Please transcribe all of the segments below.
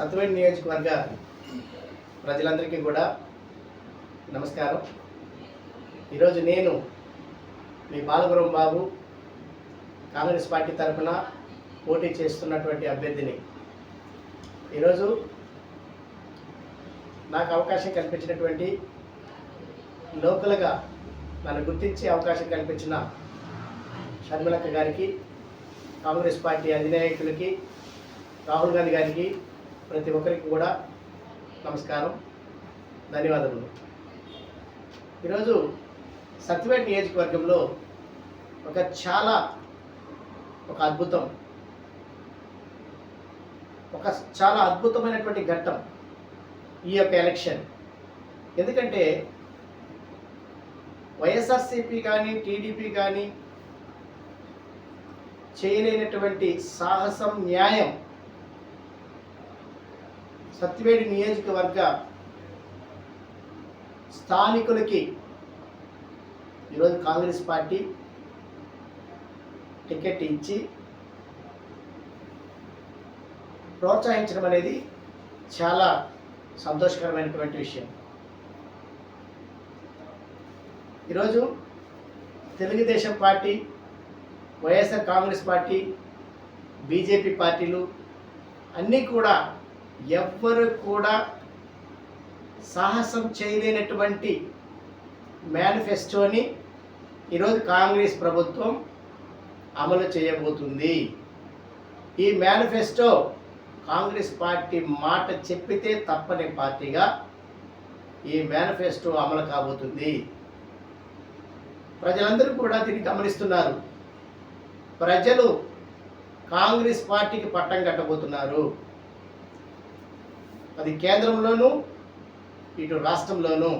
సత్యవేడి నియోజకవర్గ ప్రజలందరికీ కూడా నమస్కారం. ఈరోజు నేను మీ బాలగురం బాబు కాంగ్రెస్ పార్టీ తరఫున పోటీ చేస్తున్నటువంటి అభ్యర్థిని. ఈరోజు నాకు అవకాశం కల్పించినటువంటి లోకల్గా నన్ను గుర్తించి అవకాశం కల్పించిన షర్మిలక్క గారికి కాంగ్రెస్ పార్టీ అధినాయకులకి రాహుల్ గాంధీ గారికి ప్రతి ఒక్కరికి కూడా నమస్కారం ధన్యవాదములు. ఈరోజు సత్యవేట నియోజకవర్గంలో ఒక చాలా ఒక అద్భుతం ఒక చాలా అద్భుతమైనటువంటి ఘట్టం ఈ యొక్క ఎలక్షన్. ఎందుకంటే వైఎస్ఆర్సీపీ కానీ టీడీపీ కానీ చేయలేనటువంటి సాహసం న్యాయం సత్యవేడి నియోజకవర్గ స్థానికులకి ఈరోజు కాంగ్రెస్ పార్టీ టికెట్ ఇచ్చి ప్రోత్సహించడం అనేది చాలా సంతోషకరమైనటువంటి విషయం. ఈరోజు Telugu Desam party YSR Congress party BJP పార్టీలు అన్నీ కూడా ఎవ్వరు కూడా సాహసం చేయలేనటువంటి మేనిఫెస్టోని ఈరోజు కాంగ్రెస్ ప్రభుత్వం అమలు చేయబోతుంది. ఈ మేనిఫెస్టో కాంగ్రెస్ పార్టీ మాట చెప్పితే తప్పని పార్టీగా ఈ మేనిఫెస్టో అమలు కాబోతుంది. ప్రజలందరూ కూడా దీన్ని గమనిస్తున్నారు. ప్రజలు కాంగ్రెస్ పార్టీకి పట్టం కట్టబోతున్నారు. అది కేంద్రంలోనూ ఇటు రాష్ట్రంలోనూ.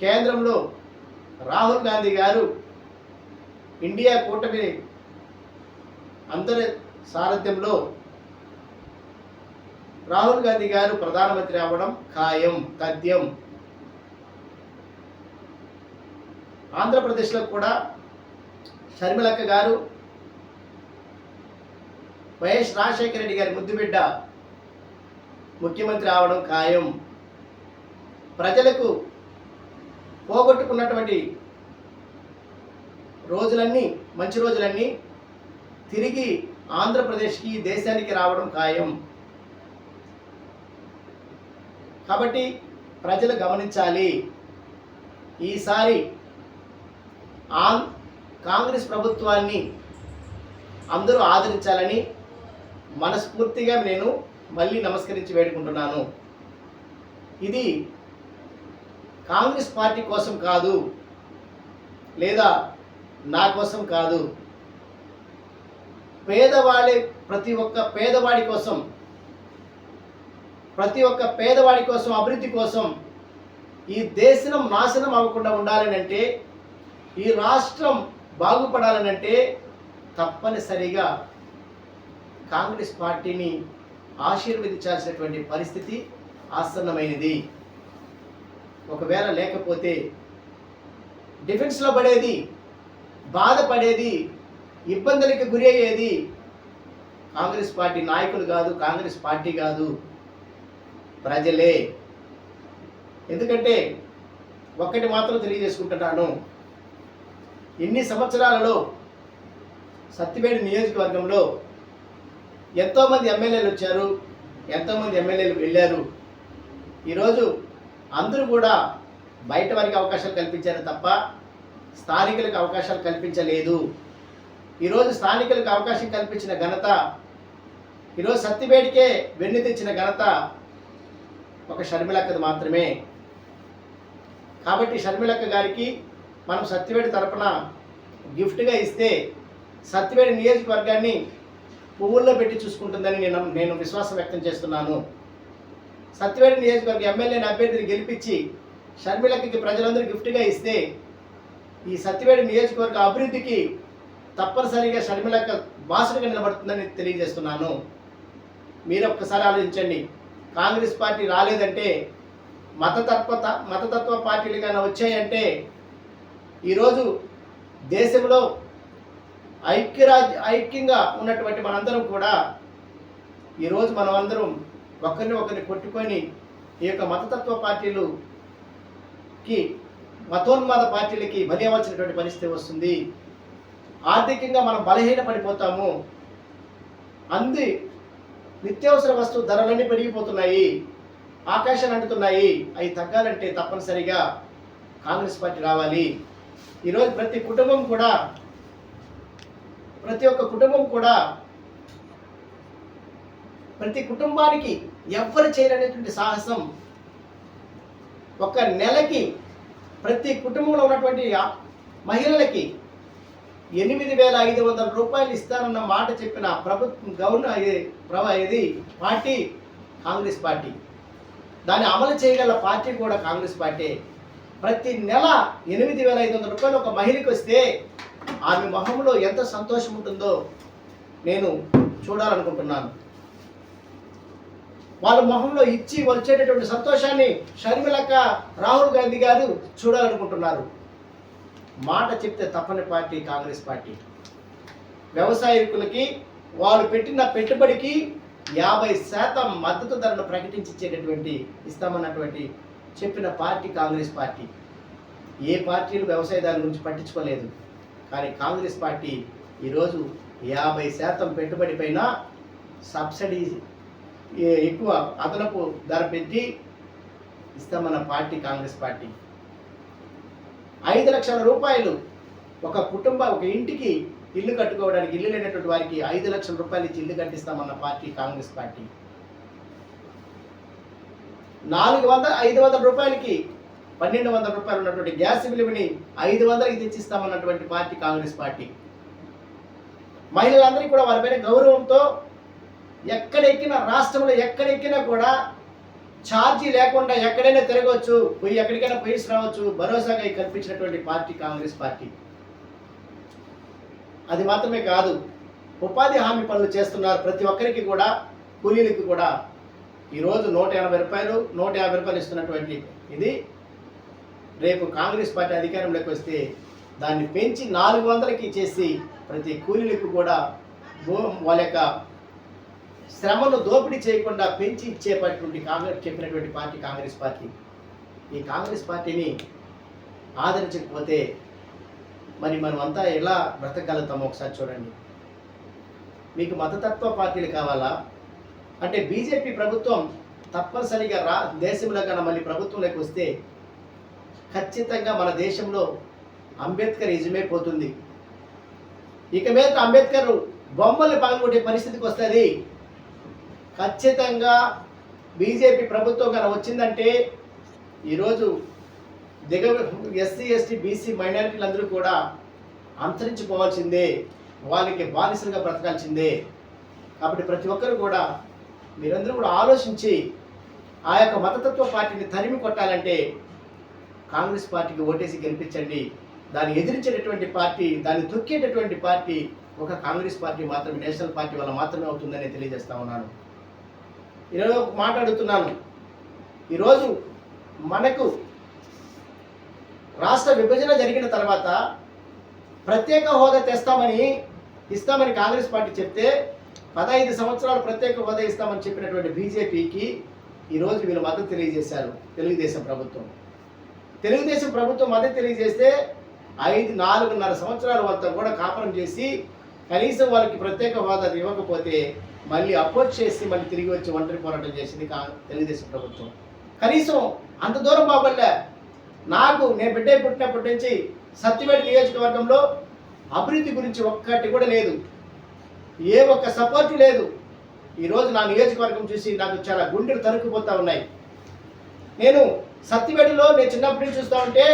కేంద్రంలో రాహుల్ గాంధీ గారు ఇండియా కూటమి అందరి సారథ్యంలో రాహుల్ గాంధీ గారు ప్రధానమంత్రి అవ్వడం ఖాయం తథ్యం ఆంధ్రప్రదేశ్లో కూడా షర్మిలక్క గారు వైఎస్ రాజశేఖర రెడ్డి గారి ముద్దుబిడ్డ ముఖ్యమంత్రి అవడం ఖాయం. ప్రజలకు పోగొట్టుకున్నటువంటి రోజులన్నీ మంచి రోజులన్నీ తిరిగి ఆంధ్రప్రదేశ్కి దేశానికి రావడం ఖాయం. కాబట్టి ప్రజలు గమనించాలి. ఈసారి ఆన్ కాంగ్రెస్ ప్రభుత్వాన్ని అందరూ ఆదరించాలని మనస్ఫూర్తిగా నేను మళ్ళీ నమస్కరించి వేడుకుంటున్నాను. ఇది కాంగ్రెస్ పార్టీ కోసం కాదు లేదా నా కోసం కాదు. పేదవాడి ప్రతి ఒక్క పేదవాడి కోసం ప్రతి ఒక్క పేదవాడి కోసం అభివృద్ధి కోసం ఈ దేశం నాశనం అవ్వకుండా ఉండాలని అంటే ఈ రాష్ట్రం బాగుపడాలనంటే తప్పనిసరిగా కాంగ్రెస్ పార్టీని ఆశీర్వదించాల్సినటువంటి పరిస్థితి ఆసన్నమైనది. ఒకవేళ లేకపోతే డిఫెన్స్లో పడేది బాధపడేది ఇబ్బందులకి గురి అయ్యేది కాంగ్రెస్ పార్టీ నాయకులు కాదు కాంగ్రెస్ పార్టీ కాదు. ప్రజలే. ఎందుకంటే ఒక్కటి మాత్రం తెలియజేసుకుంటున్నాను. ఇన్ని సంవత్సరాలలో సత్తిపేట నియోజకవర్గంలో ఎంతోమంది ఎమ్మెల్యేలు వచ్చారు ఎంతోమంది ఎమ్మెల్యేలు వెళ్ళారు. ఈరోజు అందరూ కూడా బయట వారికి అవకాశాలు కల్పించారు తప్ప స్థానికులకు అవకాశాలు కల్పించలేదు. ఈరోజు స్థానికులకు అవకాశం కల్పించిన ఘనత ఈరోజు సత్తివేడికే వెన్ను తెచ్చిన ఘనత ఒక షర్మిలక్కది మాత్రమే. కాబట్టి షర్మిలక్క గారికి మనం సత్తివేడి తరపున గిఫ్ట్గా ఇస్తే సత్తివేడి నియోజకవర్గాన్ని పువ్వుల్లో పెట్టి చూసుకుంటుందని నేను నేను విశ్వాసం వ్యక్తం చేస్తున్నాను. సత్యవేడి నియోజకవర్గ ఎమ్మెల్యేని అభ్యర్థిని గెలిపించి షర్మిలకి ప్రజలందరూ గిఫ్ట్గా ఇస్తే ఈ సత్యవేడి నియోజకవర్గ అభివృద్ధికి తప్పనిసరిగా షర్మిలక్క బాసుడిగా నిలబడుతుందని తెలియజేస్తున్నాను. మీరు ఒక్కసారి ఆలోచించండి. కాంగ్రెస్ పార్టీ రాలేదంటే మతతత్వ మతతత్వ పార్టీలు కానీ వచ్చాయంటే ఈరోజు దేశంలో ఐక్యరాజ్య ఐక్యంగా ఉన్నటువంటి మనందరం కూడా ఈరోజు మనమందరం ఒకరిని ఒకరిని కొట్టుకొని ఈ యొక్క మతతత్వ పార్టీలుకి మతోన్మాద పార్టీలకి బలి అవ్వాల్సినటువంటి పరిస్థితి వస్తుంది. ఆర్థికంగా మనం బలహీన పడిపోతాము అంది నిత్యావసర వస్తువు ధరలన్నీ పెరిగిపోతున్నాయి. ఆకాశాలు అంటుతున్నాయి. అవి తగ్గాలంటే తప్పనిసరిగా కాంగ్రెస్ పార్టీ రావాలి. ఈరోజు ప్రతి కుటుంబం కూడా ప్రతి ఒక్క కుటుంబం కూడా ప్రతి కుటుంబానికి ఎవ్వరు చేయలేనటువంటి సాహసం ఒక నెలకి ప్రతి కుటుంబంలో ఉన్నటువంటి మహిళలకి ఎనిమిది వేల ఐదు వందల రూపాయలు ఇస్తానన్న మాట చెప్పిన ప్రభుత్వం గవర్నర్ ఇది ప్రభ ఇది పార్టీ కాంగ్రెస్ పార్టీ. దాన్ని అమలు చేయగల పార్టీ కూడా కాంగ్రెస్ పార్టీ. ప్రతి నెల ఎనిమిది వేల ఐదు వందల రూపాయలు ఒక మహిళకి వస్తే ఆమె మొహంలో ఎంత సంతోషం ఉంటుందో నేను చూడాలనుకుంటున్నాను. వాళ్ళ మొహంలో ఇచ్చి వచ్చేటటువంటి సంతోషాన్ని షర్మిలక్క రాహుల్ గాంధీ గారు చూడాలనుకుంటున్నారు. మాట చెప్తే తప్పని పార్టీ కాంగ్రెస్ పార్టీ. వ్యవసాయకులకి వాళ్ళు పెట్టిన పెట్టుబడికి యాభై శాతం మద్దతు ధరను ప్రకటించి ఇచ్చేటటువంటి ఇస్తామన్నటువంటి చెప్పిన పార్టీ కాంగ్రెస్ పార్టీ. ఏ పార్టీలు వ్యవసాయదారుల గురించి పట్టించుకోలేదు. కానీ కాంగ్రెస్ పార్టీ ఈరోజు యాభై శాతం పెట్టుబడి పైన సబ్సిడీ ఎక్కువ అదనపు ధర పెట్టి ఇస్తామన్న పార్టీ కాంగ్రెస్ పార్టీ. ఐదు లక్షల రూపాయలు ఒక కుటుంబ ఒక ఇంటికి ఇల్లు కట్టుకోవడానికి ఇల్లు లేనటువంటి వారికి ఐదు లక్షల రూపాయలు ఇచ్చి ఇల్లు కట్టిస్తామన్న పార్టీ కాంగ్రెస్ పార్టీ. నాలుగు వందల ఐదు వందల రూపాయలకి పన్నెండు వందల రూపాయలు ఉన్నటువంటి గ్యాస్ విలువని ఐదు వందలకి తెచ్చిస్తామన్నటువంటి పార్టీ కాంగ్రెస్ పార్టీ. మహిళలందరికీ కూడా వారిపైన గౌరవంతో ఎక్కడెక్కినా రాష్ట్రంలో ఎక్కడెక్కినా కూడా ఛార్జీ లేకుండా ఎక్కడైనా తిరగవచ్చు పోయి ఎక్కడికైనా పోయి రావచ్చు భరోసాగా కల్పించినటువంటి పార్టీ కాంగ్రెస్ పార్టీ. అది మాత్రమే కాదు ఉపాధి హామీ పనులు చేస్తున్నారు ప్రతి ఒక్కరికి కూడా కూలీలకి కూడా. ఈరోజు నూట ఎనభై రూపాయలు నూట యాభై రూపాయలు ఇస్తున్నటువంటి ఇది రేపు కాంగ్రెస్ పార్టీ అధికారంలోకి వస్తే దాన్ని పెంచి నాలుగు వందలకి చేసి ప్రతి కూలీలకు కూడా వాళ్ళ యొక్క శ్రమను దోపిడీ చేయకుండా పెంచి ఇచ్చేటటువంటి కాంగ్రెస్ చెప్పినటువంటి పార్టీ కాంగ్రెస్ పార్టీ. ఈ కాంగ్రెస్ పార్టీని ఆదరించకపోతే మరి మనం అంతా ఎలా బ్రతకగలుగుతామో ఒకసారి చూడండి. మీకు మతతత్వ పార్టీలు కావాలా? అంటే బీజేపీ ప్రభుత్వం తప్పనిసరిగా రా దేశంలో కన్నా మళ్ళీ ప్రభుత్వంలోకి వస్తే ఖచ్చితంగా మన దేశంలో అంబేద్కర్ నిజమైపోతుంది పోతుంది. ఇక మీద అంబేద్కర్ బొమ్మలు పగలగొట్టే పరిస్థితికి వస్తుంది. ఖచ్చితంగా బీజేపీ ప్రభుత్వం కనుక వచ్చిందంటే ఈరోజు దిగ ఎస్సీ ఎస్టీ బీసీ మైనారిటీలందరూ కూడా అంతరించిపోవాల్సిందే. వాళ్ళకి బానిసలుగా బ్రతకాల్సిందే. కాబట్టి ప్రతి ఒక్కరు కూడా మీరందరూ కూడా ఆలోచించి ఆ యొక్క మతతత్వ పార్టీని తరిమి కొట్టాలంటే కాంగ్రెస్ పార్టీకి ఓటేసి గెలిపించండి. దాన్ని ఎదిరించేటటువంటి పార్టీ దాన్ని తొక్కేటటువంటి పార్టీ ఒక కాంగ్రెస్ పార్టీ మాత్రమే నేషనల్ పార్టీ వల్ల మాత్రమే అవుతుందని తెలియజేస్తా ఉన్నాను. ఈరోజు ఒక ఈరోజు మనకు రాష్ట్ర విభజన జరిగిన తర్వాత ప్రత్యేక హోదా తెస్తామని ఇస్తామని కాంగ్రెస్ పార్టీ చెప్తే పదహైదు సంవత్సరాలు ప్రత్యేక హోదా ఇస్తామని చెప్పినటువంటి బీజేపీకి ఈరోజు వీళ్ళు మద్దతు తెలియజేశారు తెలుగుదేశం ప్రభుత్వం. తెలుగుదేశం ప్రభుత్వం మద్దతు తెలియజేస్తే ఐదు నాలుగున్నర సంవత్సరాల వద్ద కూడా కాపురం చేసి కనీసం వాళ్ళకి ప్రత్యేక హోదా ఇవ్వకపోతే మళ్ళీ అపోజ్ చేసి మళ్ళీ తిరిగి వచ్చి ఒంటరి పోరాటం చేసింది కా- తెలుగుదేశం ప్రభుత్వం. కనీసం అంత దూరం బాబల్లే. నాకు నేను బిడ్డ పుట్టినప్పటి నుంచి సత్యవేట నియోజకవర్గంలో అభివృద్ధి గురించి ఒక్కటి కూడా లేదు. ఏ ఒక్క సపోర్ట్ లేదు. ఈరోజు నా నియోజకవర్గం చూసి నాకు చాలా గుండెలు తరుక్కుపోతా ఉన్నాయి. నేను సత్తివేడిలో నేను చిన్నప్పటి నుంచి చూస్తూ ఉంటే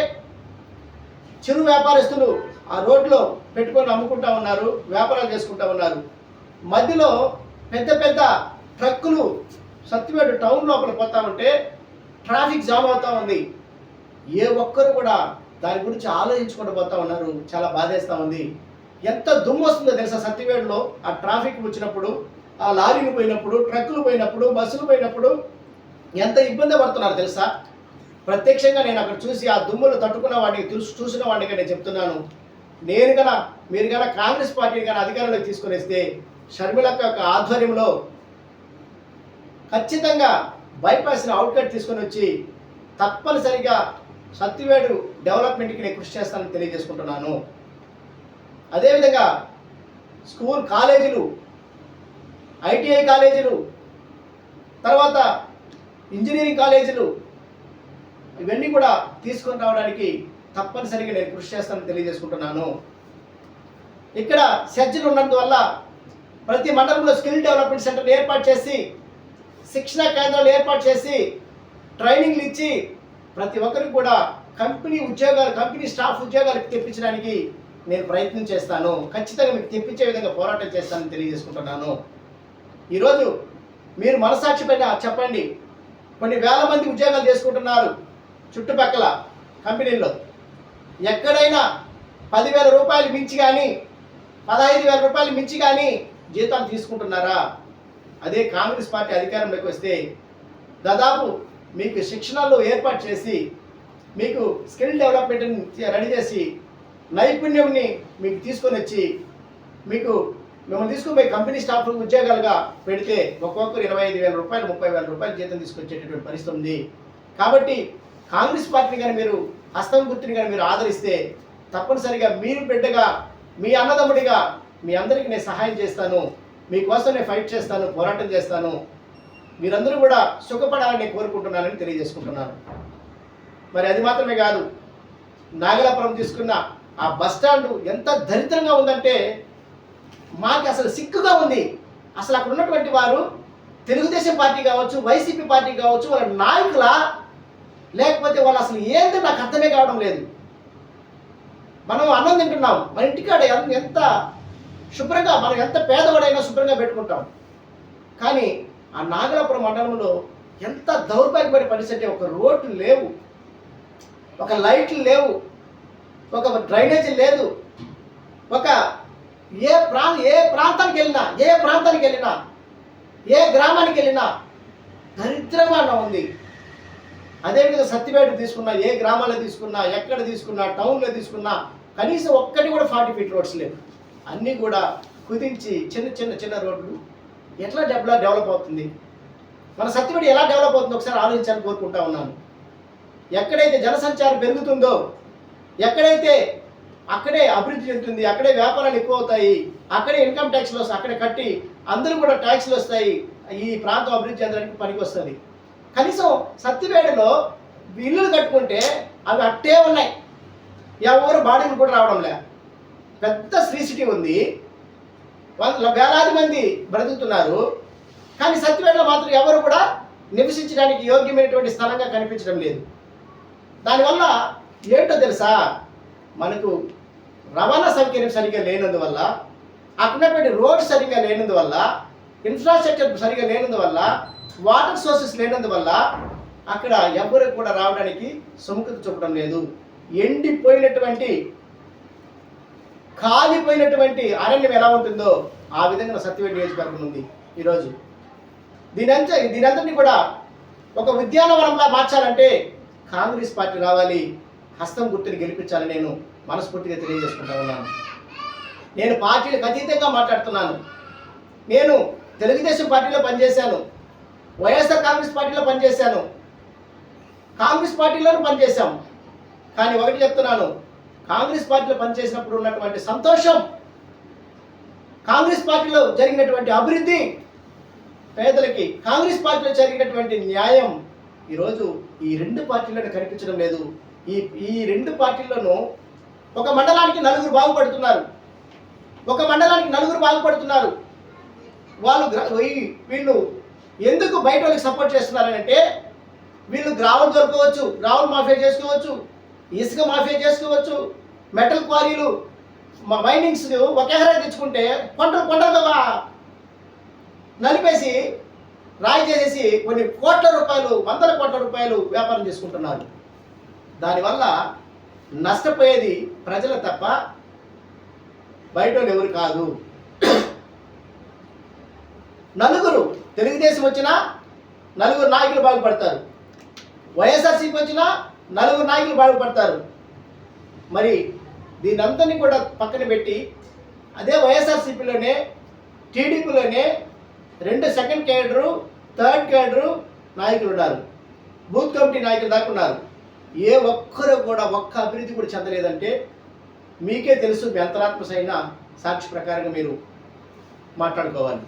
చిరు వ్యాపారస్తులు ఆ రోడ్లో పెట్టుకొని అమ్ముకుంటా ఉన్నారు వ్యాపారాలు చేసుకుంటా ఉన్నారు. మధ్యలో పెద్ద పెద్ద ట్రక్కులు సత్తివేడు టౌన్ లోపల పోతా ఉంటే ట్రాఫిక్ జామ్ అవుతా ఉంది. ఏ ఒక్కరు కూడా దాని గురించి ఆలోచించుకుంటూ పోతా ఉన్నారు. చాలా బాధేస్తూ ఉంది. ఎంత దుమ్ము వస్తుందో తెలుసా సత్యవేడులో ఆ ట్రాఫిక్ వచ్చినప్పుడు ఆ లారీలు పోయినప్పుడు ట్రక్కులు పోయినప్పుడు బస్సులు పోయినప్పుడు ఎంత ఇబ్బంది పడుతున్నారు తెలుసా? ప్రత్యక్షంగా నేను అక్కడ చూసి ఆ దుమ్ములు తట్టుకున్న వాడిని చూసి చూసిన వాడిని నేను చెప్తున్నాను. నేను కన్నా మీరు కన్నా కాంగ్రెస్ పార్టీని కానీ అధికారంలోకి తీసుకొని వస్తే షర్మిలక్క యొక్క ఆధ్వర్యంలో ఖచ్చితంగా బైపాస్ని అవుట్కట్ తీసుకొని వచ్చి తప్పనిసరిగా సత్యవేడు డెవలప్మెంట్కి నేను కృషి చేస్తానని తెలియజేసుకుంటున్నాను. అదేవిధంగా స్కూల్ కాలేజీలు ఐటీఐ కాలేజీలు తర్వాత ఇంజనీరింగ్ కాలేజీలు ఇవన్నీ కూడా తీసుకొని రావడానికి తప్పనిసరిగా నేను కృషి చేస్తానని తెలియజేసుకుంటున్నాను. ఇక్కడ సెజ్జలు ఉన్నందువల్ల ప్రతి మండలంలో స్కిల్ డెవలప్మెంట్ సెంటర్లు ఏర్పాటు చేసి శిక్షణ కేంద్రాలు ఏర్పాటు చేసి ట్రైనింగ్లు ఇచ్చి ప్రతి ఒక్కరికి కూడా కంపెనీ ఉద్యోగాలు కంపెనీ స్టాఫ్ ఉద్యోగాలు తెప్పించడానికి నేను ప్రయత్నం చేస్తాను. ఖచ్చితంగా మీకు తెప్పించే విధంగా పోరాటం చేస్తానని తెలియజేసుకుంటున్నాను. ఈరోజు మీరు మనసాక్షి పైన చెప్పండి. కొన్ని వేల మంది ఉద్యోగాలు చేసుకుంటున్నారు చుట్టుపక్కల కంపెనీల్లో. ఎక్కడైనా పదివేల రూపాయలు మించి కానీ పదహైదు వేల రూపాయలు మించి కానీ జీతాలు తీసుకుంటున్నారా? అదే కాంగ్రెస్ పార్టీ అధికారంలోకి వస్తే దాదాపు మీకు శిక్షణలో ఏర్పాటు చేసి మీకు స్కిల్ డెవలప్మెంట్ రెడీ చేసి నైపుణ్యంని మీకు తీసుకొని వచ్చి మీకు మిమ్మల్ని తీసుకుని పోయి కంపెనీ స్టాఫ్ ఉద్యోగాలుగా పెడితే ఒక్కొక్కరు ఇరవై ఐదు వేల రూపాయలు ముప్పై వేల రూపాయలు జీతం తీసుకొచ్చేటటువంటి పరిస్థితి ఉంది. కాబట్టి కాంగ్రెస్ పార్టీని కానీ మీరు హస్తం గుర్తుని కానీ మీరు ఆదరిస్తే తప్పనిసరిగా మీరు బిడ్డగా మీ అన్నదమ్ముడిగా మీ అందరికీ నేను సహాయం చేస్తాను మీకోసం నేను ఫైట్ చేస్తాను పోరాటం చేస్తాను. మీరందరూ కూడా సుఖపడాలని కోరుకుంటున్నానని తెలియజేసుకుంటున్నాను. మరి అది మాత్రమే కాదు నాగలాపురం తీసుకున్న ఆ బస్ స్టాండ్ ఎంత దరిద్రంగా ఉందంటే మాకు అసలు సిక్కుగా ఉంది. అసలు అక్కడ ఉన్నటువంటి వారు తెలుగుదేశం పార్టీ కావచ్చు వైసీపీ పార్టీ కావచ్చు వాళ్ళ నాయకుల లేకపోతే వాళ్ళు అసలు ఏందో నాకు అర్థమే కావడం లేదు. మనం అన్నం తింటున్నాం. మన ఇంటికాడ ఎంత- ఎంత శుభ్రంగా మనం ఎంత పేదవాడైనా శుభ్రంగా పెట్టుకుంటాం. కానీ ఆ నాగలాపురం మండలంలో ఎంత దౌర్భాగ్యపడి పరిస్థితి ఒక రోడ్లు లేవు. ఒక లైట్లు లేవు. ఒక డ్రైనేజీ లేదు. ఒక ఏ ప్రా ఏ ప్రాంతానికి వెళ్ళినా ఏ ప్రాంతానికి వెళ్ళినా ఏ గ్రామానికి వెళ్ళినా దరిద్రంగా ఉంది. అదేవిధంగా సత్యవేట తీసుకున్నా ఏ గ్రామాల్లో తీసుకున్నా ఎక్కడ తీసుకున్నా టౌన్లో తీసుకున్నా కనీసం ఒక్కటి కూడా ఫార్టీ ఫీట్ రోడ్స్ లేవు. అన్నీ కూడా కుదించి చిన్న చిన్న చిన్న రోడ్లు. ఎట్లా డెవలప్ డెవలప్ అవుతుంది? మన సత్యపేట ఎలా డెవలప్ అవుతుందో ఒకసారి ఆలోచించాలని కోరుకుంటా ఉన్నాను. ఎక్కడైతే జనసంచారం పెరుగుతుందో ఎక్కడైతే అక్కడే అభివృద్ధి చెందుతుంది అక్కడే వ్యాపారాలు ఎక్కువ అవుతాయి అక్కడే ఇన్కమ్ ట్యాక్స్లు వస్తాయి అక్కడే కట్టి అందరూ కూడా ట్యాక్స్లు వస్తాయి ఈ ప్రాంతం అభివృద్ధి చెందడానికి పనికి వస్తుంది. కనీసం సత్తివేడలో ఇల్లులు కట్టుకుంటే అవి అట్టే ఉన్నాయి. ఎవరు బాడీలు కూడా రావడం లే. పెద్ద శ్రీ సిటీ ఉంది. వందల వేలాది మంది బ్రతుకుతున్నారు. కానీ సత్యవేడలో మాత్రం ఎవరు కూడా నివసించడానికి యోగ్యమైనటువంటి స్థలంగా కనిపించడం లేదు. దానివల్ల ఏంటో తెలుసా? మనకు రవాణా సౌకర్యం సరిగ్గా లేనందువల్ల అక్కడ రోడ్ సరిగ్గా లేనందువల్ల ఇన్ఫ్రాస్ట్రక్చర్ సరిగ్గా లేనందువల్ల వాటర్ సోర్సెస్ లేనందువల్ల అక్కడ ఎవరు కూడా రావడానికి సుముఖత చూపడం లేదు. ఎండిపోయినటువంటి కాలిపోయినటువంటి అరణ్యం ఎలా ఉంటుందో ఆ విధంగా సత్యవేడి నియోజకవర్గం ఉంది ఈరోజు. దీనంతా దీనంతటిని కూడా ఒక ఉద్యానవనంలా మార్చాలంటే కాంగ్రెస్ పార్టీ రావాలి. హస్తం గుర్తుని గెలిపించాలని నేను మనస్ఫూర్తిగా తెలియజేసుకుంటా ఉన్నాను. నేను పార్టీలకు అతీతంగా మాట్లాడుతున్నాను. నేను తెలుగుదేశం పార్టీలో పనిచేశాను. వైఎస్ఆర్ కాంగ్రెస్ పార్టీలో పనిచేశాను. కాంగ్రెస్ పార్టీలోనూ పనిచేశాం. కానీ ఒకటి చెప్తున్నాను. కాంగ్రెస్ పార్టీలో పనిచేసినప్పుడు ఉన్నటువంటి సంతోషం కాంగ్రెస్ పార్టీలో జరిగినటువంటి అభివృద్ధి పేదలకి కాంగ్రెస్ పార్టీలో జరిగినటువంటి న్యాయం ఈరోజు ఈ రెండు పార్టీలను కనిపించడం లేదు. ఈ ఈ రెండు పార్టీల్లోనూ ఒక మండలానికి నలుగురు బాగుపడుతున్నారు. ఒక మండలానికి నలుగురు బాగుపడుతున్నారు. వాళ్ళు వీళ్ళు ఎందుకు బయట వాళ్ళకి సపోర్ట్ చేస్తున్నారంటే వీళ్ళు గ్రావెల్ దొరకవచ్చు గ్రావెల్ మాఫియా చేసుకోవచ్చు ఇసుక మాఫియా చేసుకోవచ్చు మెటల్ క్వారీలు మా మైనింగ్స్ ఒకేసారి తెచ్చుకుంటే కొండలు కొండలుగా నలిపేసి రాయి చేసేసి కొన్ని కోట్ల రూపాయలు వందల కోట్ల రూపాయలు వ్యాపారం చేసుకుంటున్నారు. దానివల్ల నష్టపోయేది ప్రజలు తప్ప బయట ఎవరు కాదు. నలుగురు తెలుగుదేశం వచ్చినా నలుగురు నాయకులు బాగుపడతారు. వైఎస్ఆర్సీపీ వచ్చినా నలుగురు నాయకులు బాగుపడతారు. మరి దీనంతని కూడా పక్కన పెట్టి అదే వైఎస్ఆర్సీపీలోనే టీడీపీలోనే రెండు సెకండ్ క్యాడరు థర్డ్ క్యాడరు నాయకులు ఉన్నారు. బూత్ కమిటీ నాయకులు దాకా ఉన్నారు. ఏ ఒక్కరు కూడా ఒక్క అభివృద్ధి కూడా చెందలేదంటే మీకే తెలుసు మీ అంతరాత్మసైన సాక్షి ప్రకారంగా మీరు మాట్లాడుకోవాలి.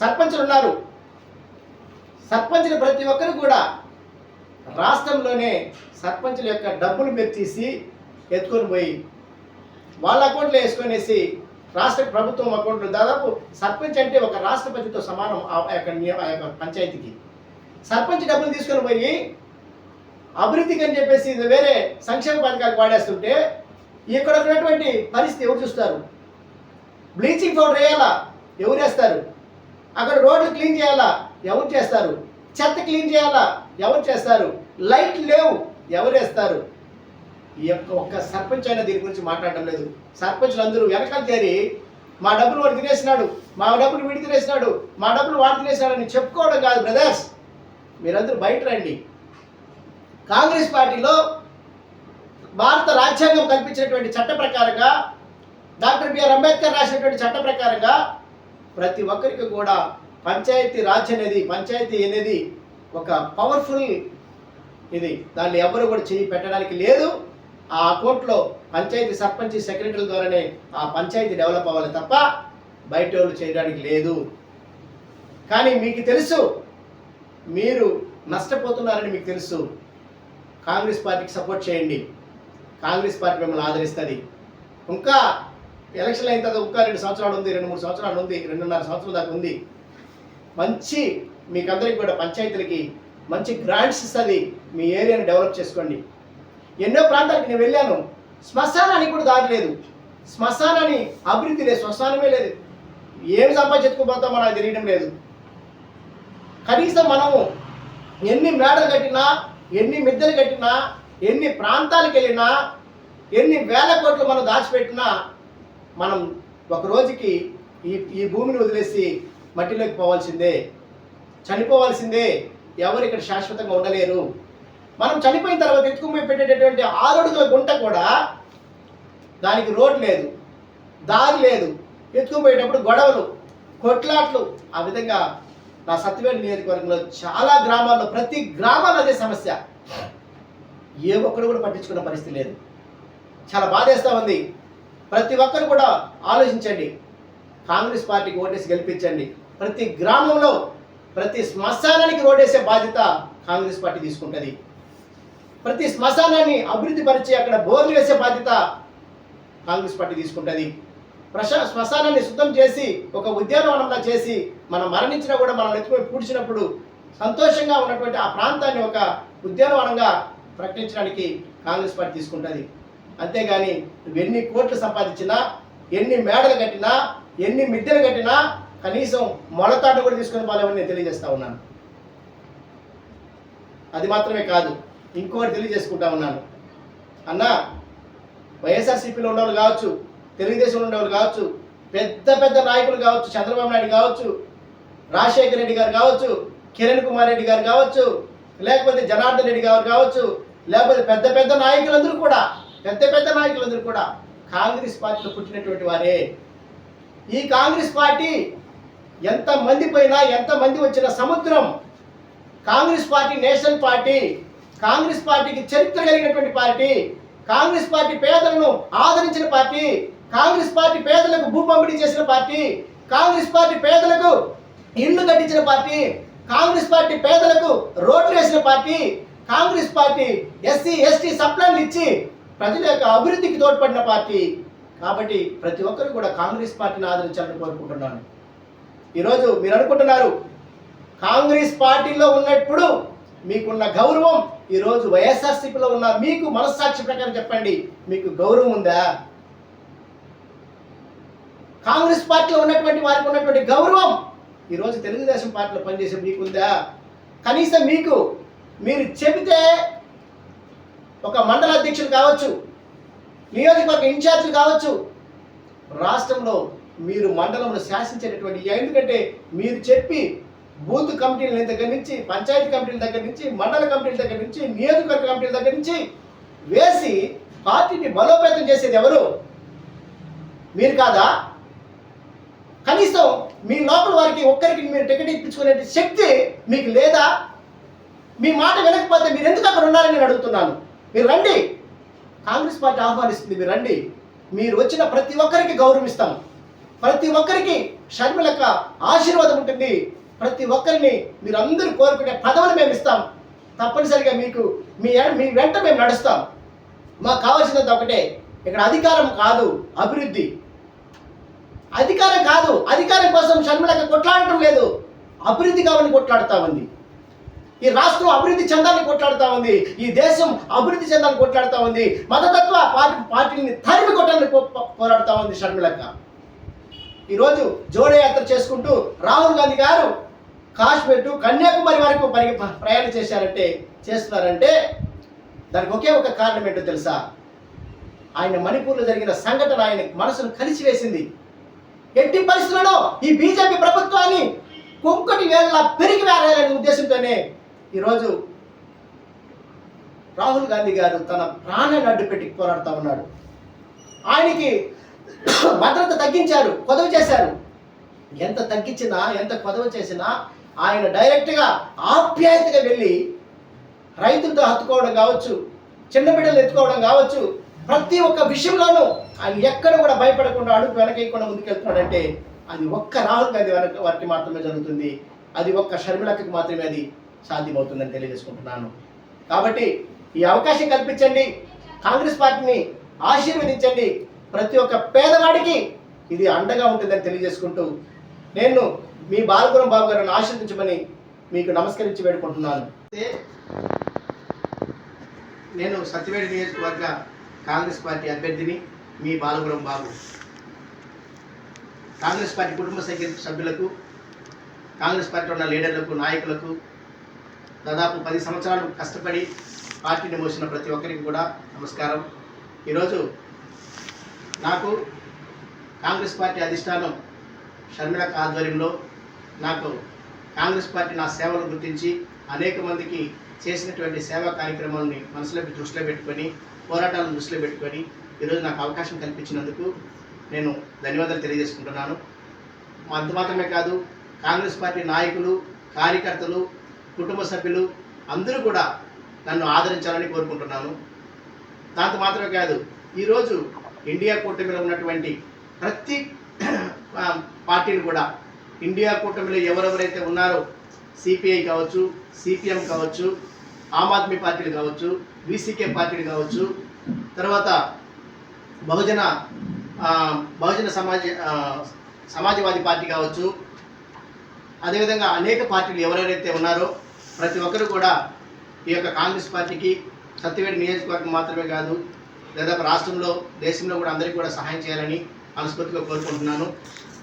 సర్పంచులు ఉన్నారు. సర్పంచులు ప్రతి ఒక్కరు కూడా రాష్ట్రంలోనే సర్పంచుల యొక్క డబ్బులు మీరు తీసి ఎత్తుకొని పోయి వాళ్ళ అకౌంట్లో వేసుకొనేసి రాష్ట్ర ప్రభుత్వం అకౌంట్లో దాదాపు సర్పంచ్ అంటే ఒక రాష్ట్రపతితో సమానం ఆ యొక్క నియ- ఆ యొక్క పంచాయతీకి. సర్పంచ్ డబ్బులు తీసుకొని పోయి అభివృద్ధికి అని చెప్పేసి ఇది వేరే సంక్షేమ పథకాలు వాడేస్తుంటే ఇక్కడ ఉన్నటువంటి పరిస్థితి ఎవరు చూస్తారు? బ్లీచింగ్ పౌడర్ వేయాలా? ఎవరు వేస్తారు? అక్కడ రోడ్లు క్లీన్ చేయాలా? ఎవరు చేస్తారు? చెత్త క్లీన్ చేయాలా? ఎవరు చేస్తారు? లైట్ లేవు ఎవరు వేస్తారు? ఈ యొక్క ఒక్క సర్పంచ్ అయినా దీని గురించి మాట్లాడడం లేదు. సర్పంచ్లు అందరూ వెనకాల చేరి మా డబ్బులు వాడు తినేసినాడు మా డబ్బులు విడి తినేసినాడు మా డబ్బులు వాడు తినేసినాడు అని చెప్పుకోవడం కాదు బ్రదర్స్. మీరందరూ బయట రండి. కాంగ్రెస్ పార్టీలో భారత రాజ్యాంగం కల్పించినటువంటి చట్ట ప్రకారంగా డాక్టర్ బిఆర్ అంబేద్కర్ రాసినటువంటి చట్ట ప్రకారంగా ప్రతి ఒక్కరికి కూడా పంచాయతీ రాజ్ అనేది పంచాయతీ అనేది ఒక పవర్ఫుల్ ఇది. దాన్ని ఎవరు కూడా చేయి పెట్టడానికి లేదు. ఆ అకౌంట్లో పంచాయతీ సర్పంచ్ సెక్రటరీల ద్వారానే ఆ పంచాయతీ డెవలప్ అవ్వాలి తప్ప బయట వాళ్ళు చేయడానికి లేదు. కానీ మీకు తెలుసు మీరు నష్టపోతున్నారని మీకు తెలుసు. కాంగ్రెస్ పార్టీకి సపోర్ట్ చేయండి. కాంగ్రెస్ పార్టీ మిమ్మల్ని ఆదరిస్తుంది. ఇంకా ఎలక్షన్ అయిన తర్వాత ఇంకా రెండు సంవత్సరాలు ఉంది రెండు మూడు సంవత్సరాలు ఉంది రెండున్నర సంవత్సరాల దాకా ఉంది. మంచి మీకందరికి కూడా పంచాయతీలకి మంచి గ్రాంట్స్ ఇస్తుంది మీ ఏరియాని డెవలప్ చేసుకోండి. ఎన్నో ప్రాంతాలకు నేను వెళ్ళాను. శ్మశానానికి కూడా దారి లేదు. శ్మశానాన్ని అభివృద్ధి లేదు శ్మశానమే లేదు. ఏం సంపాదించుకోబోతామో నాకు తెలియడం లేదు. కనీసం మనము ఎన్ని మేడలు కట్టినా ఎన్ని మిద్దెలు కట్టినా ఎన్ని ప్రాంతాలకు వెళ్ళినా ఎన్ని వేల కోట్లు మనం దాచిపెట్టినా మనం ఒక రోజుకి ఈ ఈ భూమిని వదిలేసి మట్టిలోకి పోవాల్సిందే. చనిపోవాల్సిందే. ఎవరు ఇక్కడ శాశ్వతంగా ఉండలేరు. మనం చనిపోయిన తర్వాత ఎత్తుకుపోయి పెట్టేటటువంటి ఆరడుగుల గుంట కూడా దానికి రోడ్ లేదు దారి లేదు. ఎత్తుకుపోయేటప్పుడు గొడవలు కొట్లాట్లు ఆ విధంగా నా సత్యవేడు నియోజకవర్గంలో చాలా గ్రామాల్లో ప్రతి గ్రామాల్లో అదే సమస్య. ఏ ఒక్కరు కూడా పట్టించుకున్న పరిస్థితి లేదు. చాలా బాధేస్తా ఉంది. ప్రతి ఒక్కరు కూడా ఆలోచించండి. కాంగ్రెస్ పార్టీకి ఓటేసి గెలిపించండి. ప్రతి గ్రామంలో ప్రతి శ్మశానానికి రోడేసే బాధ్యత కాంగ్రెస్ పార్టీ తీసుకుంటుంది. ప్రతి శ్మశానాన్ని అభివృద్ధి పరిచే అక్కడ బోర్లు వేసే బాధ్యత కాంగ్రెస్ పార్టీ తీసుకుంటుంది. ప్రశా శ్మశానాన్ని శుద్ధం చేసి ఒక ఉద్యానవనంలా చేసి మనం మరణించినా కూడా మనం ఎత్తుకొని పూడ్చినప్పుడు సంతోషంగా ఉన్నటువంటి ఆ ప్రాంతాన్ని ఒక ఉద్యానవనంగా ప్రకటించడానికి కాంగ్రెస్ పార్టీ తీసుకుంటుంది. అంతేగాని నువ్వు ఎన్ని కోట్లు సంపాదించినా ఎన్ని మేడలు కట్టినా ఎన్ని మిద్దెలు కట్టినా కనీసం మొలతాట కూడా తీసుకుని పోలేమని నేను తెలియజేస్తా ఉన్నాను. అది మాత్రమే కాదు ఇంకోటి తెలియజేసుకుంటా ఉన్నాను. అన్న వైఎస్ఆర్సీపీలో ఉన్నవాళ్ళు కావచ్చు తెలుగుదేశంలో ఉండేవాళ్ళు కావచ్చు పెద్ద పెద్ద నాయకులు కావచ్చు చంద్రబాబు నాయుడు కావచ్చు రాజశేఖర రెడ్డి గారు కావచ్చు కిరణ్ కుమార్ రెడ్డి గారు కావచ్చు లేకపోతే జనార్దన్ రెడ్డి గారు కావచ్చు లేకపోతే పెద్ద పెద్ద నాయకులందరూ కూడా పెద్ద పెద్ద నాయకులందరూ కూడా కాంగ్రెస్ పార్టీలో పుట్టినటువంటి వారే. ఈ కాంగ్రెస్ పార్టీ ఎంతమంది పోయినా ఎంత మంది వచ్చిన సముద్రం. Congress party national party Congress పార్టీకి చరిత్ర కలిగినటువంటి పార్టీ కాంగ్రెస్ పార్టీ పేదలను ఆదరించిన పార్టీ కాంగ్రెస్ పార్టీ పేదలకు భూ పంపిణీ చేసిన పార్టీ కాంగ్రెస్ పార్టీ పేదలకు ఇండ్లు కట్టించిన పార్టీ కాంగ్రెస్ పార్టీ పేదలకు రోడ్లు వేసిన party Congress party SC ST సప్లైలు ఇచ్చి ప్రజల యొక్క అభివృద్ధికి తోడ్పడిన పార్టీ. కాబట్టి ప్రతి ఒక్కరు కూడా కాంగ్రెస్ పార్టీని ఆదరించాలని కోరుకుంటున్నాను. ఈరోజు మీరు అనుకుంటున్నారు కాంగ్రెస్ పార్టీలో ఉన్నప్పుడు మీకున్న గౌరవం ఈరోజు వైఎస్ఆర్సీపీలో ఉన్న మీకు మనస్సాక్షి ప్రకారం చెప్పండి మీకు గౌరవం ఉందా? కాంగ్రెస్ పార్టీలో ఉన్నటువంటి వారికి ఉన్నటువంటి గౌరవం. ఈరోజు తెలుగుదేశం పార్టీలో పనిచేసే మీకుందా? కనీసం మీకు మీరు చెబితే ఒక మండల అధ్యక్షులు కావచ్చు నియోజకవర్గ ఇన్ఛార్జీలు కావచ్చు రాష్ట్రంలో మీరు మండలంలో శాసించేటటువంటి ఎందుకంటే మీరు చెప్పి బూత్ కమిటీల దగ్గర నుంచి పంచాయతీ కమిటీల దగ్గర నుంచి మండల కమిటీల దగ్గర నుంచి నియోజకవర్గ కమిటీల దగ్గర నుంచి వేసి పార్టీని బలోపేతం చేసేది ఎవరు? మీరు కాదా? కనీసం మీ లోపల వారికి ఒక్కరికి మీరు టికెట్ ఇప్పించుకునే శక్తి మీకు లేదా? మీ మాట వినకపోతే మీరు ఎందుకు అక్కడ ఉండాలని నేను అడుగుతున్నాను. మీరు రండి. కాంగ్రెస్ పార్టీ ఆహ్వానిస్తుంది. మీరు రండి. మీరు వచ్చిన ప్రతి ఒక్కరికి గౌరవిస్తాం. ప్రతి ఒక్కరికి షర్మిలక ఆశీర్వాదం ఉంటుంది. ప్రతి ఒక్కరిని మీరు అందరూ కోరుకునే పదవులు మేము ఇస్తాం. తప్పనిసరిగా మీకు మీ మీ వెంట మేము నడుస్తాం. మాకు కావాల్సినది ఒకటే. ఇక్కడ అధికారం కాదు అభివృద్ధి. అధికారం కాదు అధికారం కోసం షర్మిలక కొట్లాడటం లేదు. అభివృద్ధి కావాలని కొట్లాడుతా ఉంది. ఈ రాష్ట్రం అభివృద్ధి చెందాలని కొట్లాడుతూ ఉంది. ఈ దేశం అభివృద్ధి చెందాలని కొట్లాడుతూ ఉంది. మతతత్వ పార్టీ పార్టీని తరిమి కొట్టాలని పోరాడుతూ ఉంది షర్మిలక్క. ఈరోజు జోడో యాత్ర చేసుకుంటూ రాహుల్ గాంధీ గారు కాశ్మీర్ టు కన్యాకుమారి వరకు పరి ప్రయాణం చేశారంటే చేస్తున్నారంటే దానికి ఒకే ఒక కారణం ఏంటో తెలుసా? ఆయన మణిపూర్లో జరిగిన సంఘటన ఆయన మనసును కలిసివేసింది. ఎట్టి పరిస్థితుల్లో ఈ బీజేపీ ప్రభుత్వాన్ని కుంకటి వేళ పెరిగి వేయాలనే ఉద్దేశంతోనే ఈరోజు రాహుల్ గాంధీ గారు తన ప్రాణాన్ని అడ్డుపెట్టి పోరాడుతూ ఉన్నాడు. ఆయనకి భద్రత తగ్గించారు కొదవ చేశారు. ఎంత తగ్గించినా ఎంత కొదవ చేసినా ఆయన డైరెక్ట్గా ఆప్యాయతగా వెళ్ళి రైతులతో హత్తుకోవడం కావచ్చు చిన్న బిడ్డలు ఎత్తుకోవడం కావచ్చు ప్రతి ఒక్క విషయంలోనూ ఆయన ఎక్కడ కూడా భయపడకుండా అడుగు వెనకేయకుండా ముందుకెళ్తున్నాడంటే అది ఒక్క రాహుల్ గాంధీ వెనక వారికి మాత్రమే జరుగుతుంది. అది ఒక్క షర్మిలకి మాత్రమే అది సాధ్యమవుతుందని తెలియజేసుకుంటున్నాను. కాబట్టి ఈ అవకాశం కల్పించండి. కాంగ్రెస్ పార్టీని ఆశీర్వదించండి. ప్రతి ఒక్క పేదవాడికి ఇది అండగా ఉంటుందని తెలియజేసుకుంటూ నేను మీ బాలపురం బాబు గారిని ఆశీర్వదించమని మీకు నమస్కరించి వేడుకుంటున్నాను. నేను సత్యవేడి నియోజకవర్గ కాంగ్రెస్ పార్టీ అభ్యర్థిని మీ బాలపురం బాబు. కాంగ్రెస్ పార్టీ కుటుంబ సభ్యు సభ్యులకు కాంగ్రెస్ పార్టీ ఉన్న లీడర్లకు నాయకులకు దాదాపు పది సంవత్సరాలు కష్టపడి పార్టీని మోసిన ప్రతి ఒక్కరికి కూడా నమస్కారం. ఈరోజు నాకు కాంగ్రెస్ పార్టీ అధిష్టానం షర్మిల ఆధ్వర్యంలో నాకు కాంగ్రెస్ పార్టీ నా సేవలు గుర్తించి అనేక మందికి చేసినటువంటి సేవా కార్యక్రమాలని మనసులో దృష్టిలో పెట్టుకొని పోరాటాలను దృష్టిలో పెట్టుకొని ఈరోజు నాకు అవకాశం కల్పించినందుకు నేను ధన్యవాదాలు తెలియజేసుకుంటున్నాను. అంత మాత్రమే కాదు కాంగ్రెస్ పార్టీ నాయకులు కార్యకర్తలు కుటుంబ సభ్యులు అందరూ కూడా నన్ను ఆదరించాలని కోరుకుంటున్నాను. దాంతో మాత్రమే కాదు ఈరోజు ఇండియా కూటమిలో ఉన్నటువంటి ప్రతి పార్టీలు కూడా ఇండియా కూటమిలో ఎవరెవరైతే ఉన్నారో సిపిఐ కావచ్చు సిపిఎం కావచ్చు ఆమ్ ఆద్మీ పార్టీలు కావచ్చు వీసీకే పార్టీ కావచ్చు. తర్వాత బహుజన బహుజన సమాజ సమాజవాది సమాజవాదీ పార్టీ కావచ్చు. అదేవిధంగా అనేక పార్టీలు ఎవరెవరైతే ఉన్నారో ప్రతి ఒక్కరు కూడా ఈ యొక్క కాంగ్రెస్ పార్టీకి సత్యవేడి నియోజకవర్గం మాత్రమే కాదు దాదాపు రాష్ట్రంలో దేశంలో కూడా అందరికీ కూడా సహాయం చేయాలని మనస్ఫూర్తిగా కోరుకుంటున్నాను.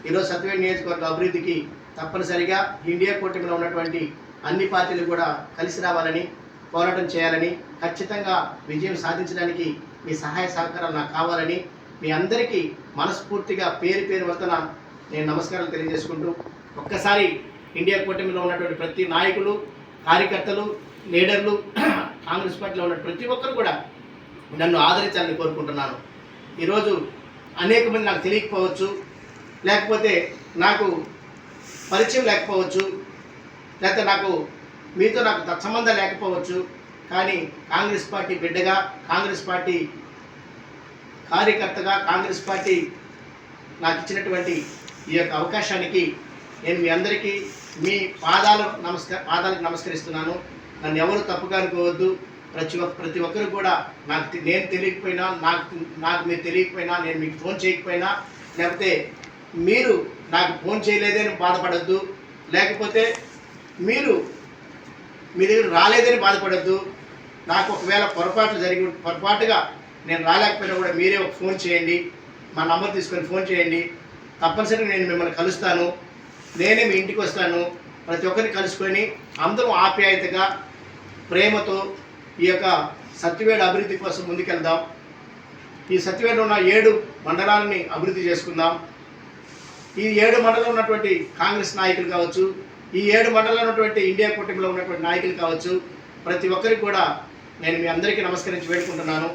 ఈరోజు సత్యవేడి నియోజకవర్గ అభివృద్ధికి తప్పనిసరిగా ఇండియా కూటమిలో ఉన్నటువంటి అన్ని పార్టీలు కూడా కలిసి రావాలని పోరాటం చేయాలని ఖచ్చితంగా విజయం సాధించడానికి మీ సహాయ సహకారాలు నాకు కావాలని మీ అందరికీ మనస్ఫూర్తిగా పేరు పేరు వద్దన నేను నమస్కారాలు తెలియజేసుకుంటూ ఒక్కసారి ఇండియా కూటమిలో ఉన్నటువంటి ప్రతి నాయకులు కార్యకర్తలు లీడర్లు కాంగ్రెస్ పార్టీలో ఉన్న ప్రతి ఒక్కరు కూడా నన్ను ఆదరించాలని కోరుకుంటున్నాను. ఈరోజు అనేక మంది నాకు తెలియకపోవచ్చు లేకపోతే నాకు పరిచయం లేకపోవచ్చు లేకపోతే నాకు మీతో నాకు తత్సంబంధం లేకపోవచ్చు. కానీ కాంగ్రెస్ పార్టీ బిడ్డగా కాంగ్రెస్ పార్టీ కార్యకర్తగా కాంగ్రెస్ పార్టీ నాకు ఇచ్చినటువంటి ఈ యొక్క అవకాశానికి నేను మీ అందరికీ మీ పాదాలు నమస్క పాదాలకు నమస్కరిస్తున్నాను. నన్ను ఎవరు తప్పుగా అనుకోవద్దు ప్రతి ఒక్క ప్రతి ఒక్కరు కూడా నాకు తె- నేను తెలియకపోయినా నాకు నాకు మీరు తెలియకపోయినా నేను మీకు ఫోన్ చేయకపోయినా లేకపోతే మీరు నాకు ఫోన్ చేయలేదని బాధపడద్దు. లేకపోతే మీరు మీ దగ్గర రాలేదని బాధపడద్దు. నాకు ఒకవేళ పొరపాట్లు జరిగి పొరపాటుగా నేను రాలేకపోయినా కూడా మీరే ఒక ఫోన్ చేయండి. మా నంబర్ తీసుకొని ఫోన్ చేయండి. తప్పనిసరిగా నేను మిమ్మల్ని కలుస్తాను. నేనే మీ ఇంటికి వస్తాను. ప్రతి ఒక్కరిని కలుసుకొని అందరం ఆప్యాయతగా ప్రేమతో ఈ యొక్క సత్యవేడ అభివృద్ధి కోసం ముందుకెళ్దాం. ఈ సత్యవేడ ఉన్న ఏడు మండలాలని అభివృద్ధి చేసుకుందాం. ఈ ఏడు మండలం ఉన్నటువంటి కాంగ్రెస్ నాయకులు కావచ్చు ఈ ఏడు మండలంలో ఉన్నటువంటి ఇండియా కూటమిలో ఉన్నటువంటి నాయకులు కావచ్చు ప్రతి ఒక్కరికి కూడా నేను మీ అందరికీ నమస్కరించి వేడుకుంటున్నాను.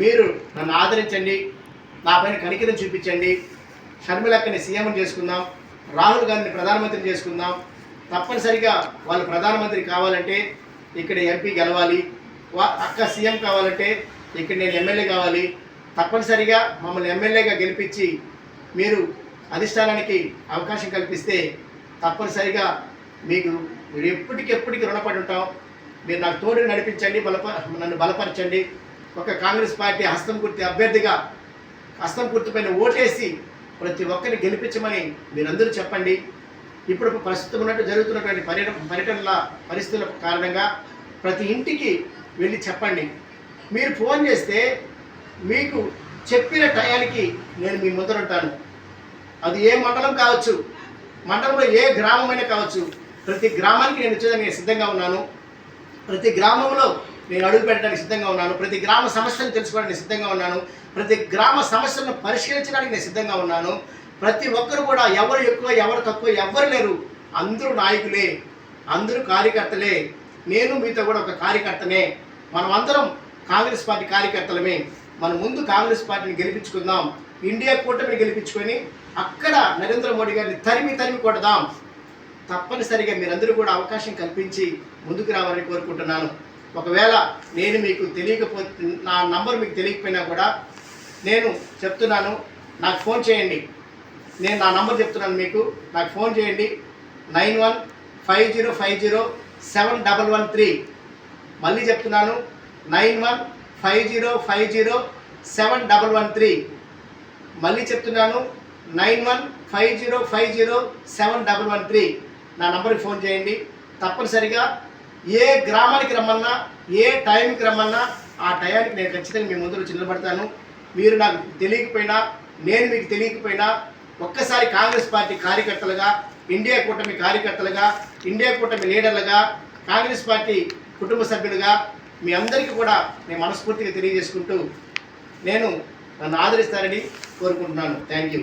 మీరు నన్ను ఆదరించండి నా పైన కనికరం చూపించండి. షర్మిలక్కని సీఎం చేసుకుందాం రాహుల్ గాంధీని ప్రధానమంత్రి చేసుకుందాం. తప్పనిసరిగా వాళ్ళు ప్రధానమంత్రి కావాలంటే ఇక్కడ ఎంపీ గెలవాలి. వా అక్క సీఎం కావాలంటే ఇక్కడ నేను ఎమ్మెల్యే కావాలి. తప్పనిసరిగా మమ్మల్ని ఎమ్మెల్యేగా గెలిపించి మీరు అధిష్టానానికి అవకాశం కల్పిస్తే తప్పనిసరిగా మీకు మీరు ఎప్పటికెప్పటికి రుణపడి ఉంటాం. మీరు నాకు తోడు నడిపించండి బలప నన్ను బలపరచండి. ఒక కాంగ్రెస్ పార్టీ హస్తం గుర్తి అభ్యర్థిగా హస్తం గుర్తుపైన ఓటేసి ప్రతి ఒక్కరిని గెలిపించమని మీరందరూ చెప్పండి. ఇప్పుడు ప్రస్తుతం ఉన్నట్టు జరుగుతున్నటువంటి పర్యటన పర్యటనల పరిస్థితుల కారణంగా ప్రతి ఇంటికి వెళ్ళి చెప్పండి. మీరు ఫోన్ చేస్తే మీకు చెప్పిన టయానికి నేను మీ ముందర ఉంటాను. అది ఏ మండలం కావచ్చు మండలంలో ఏ గ్రామమైనా కావచ్చు ప్రతి గ్రామానికి నేను వచ్చేదానికి నేను సిద్ధంగా ఉన్నాను. ప్రతి గ్రామంలో నేను అడుగు పెట్టడానికి సిద్ధంగా ఉన్నాను. ప్రతి గ్రామ సమస్యను తెలుసుకోవడానికి సిద్ధంగా ఉన్నాను. ప్రతి గ్రామ సమస్యలను పరిష్కరించడానికి నేను సిద్ధంగా ఉన్నాను. ప్రతి ఒక్కరు కూడా ఎవరు ఎక్కువ ఎవరు తక్కువ ఎవరు లేరు అందరూ నాయకులే అందరూ కార్యకర్తలే. నేను మీతో కూడా ఒక కార్యకర్తనే. మనం అందరం కాంగ్రెస్ పార్టీ కార్యకర్తలమే. మనం ముందు కాంగ్రెస్ పార్టీని గెలిపించుకుందాం. ఇండియా కూటమిని గెలిపించుకొని అక్కడ నరేంద్ర మోడీ గారిని తరిమి తరిమి కొడదాం. తప్పనిసరిగా మీరందరూ కూడా అవకాశం కల్పించి ముందుకు రావాలని కోరుకుంటున్నాను. ఒకవేళ నేను మీకు తెలియకపోతే నా నంబర్ మీకు తెలియకపోయినా కూడా నేను చెప్తున్నాను నాకు ఫోన్ చేయండి. నేను నా నంబర్ చెప్తున్నాను మీకు నాకు ఫోన్ చేయండి. Nine one five zero five zero seven double one three. మళ్ళీ చెప్తున్నాను nine one five zero five zero seven double one three. మళ్ళీ చెప్తున్నాను nine one five zero five zero seven double one three. నా నంబర్కి phone చేయండి. తప్పనిసరిగా ఏ గ్రామానికి రమ్మన్నా ఏ టైంకి రమ్మన్నా ఆ టయానికి నేను ఖచ్చితంగా మీ ముందు వచ్చి నిలబడతాను. మీరు నాకు తెలియకపోయినా నేను మీకు తెలియకపోయినా ఒక్కసారి కాంగ్రెస్ పార్టీ కార్యకర్తలుగా ఇండియా కూటమి కార్యకర్తలుగా ఇండియా కూటమి లీడర్లుగా కాంగ్రెస్ పార్టీ కుటుంబ సభ్యులుగా మీ అందరికీ కూడా నేను మనస్ఫూర్తిగా తెలియజేసుకుంటూ నేను నన్ను ఆదరిస్తారని కోరుకుంటున్నాను. Thank you.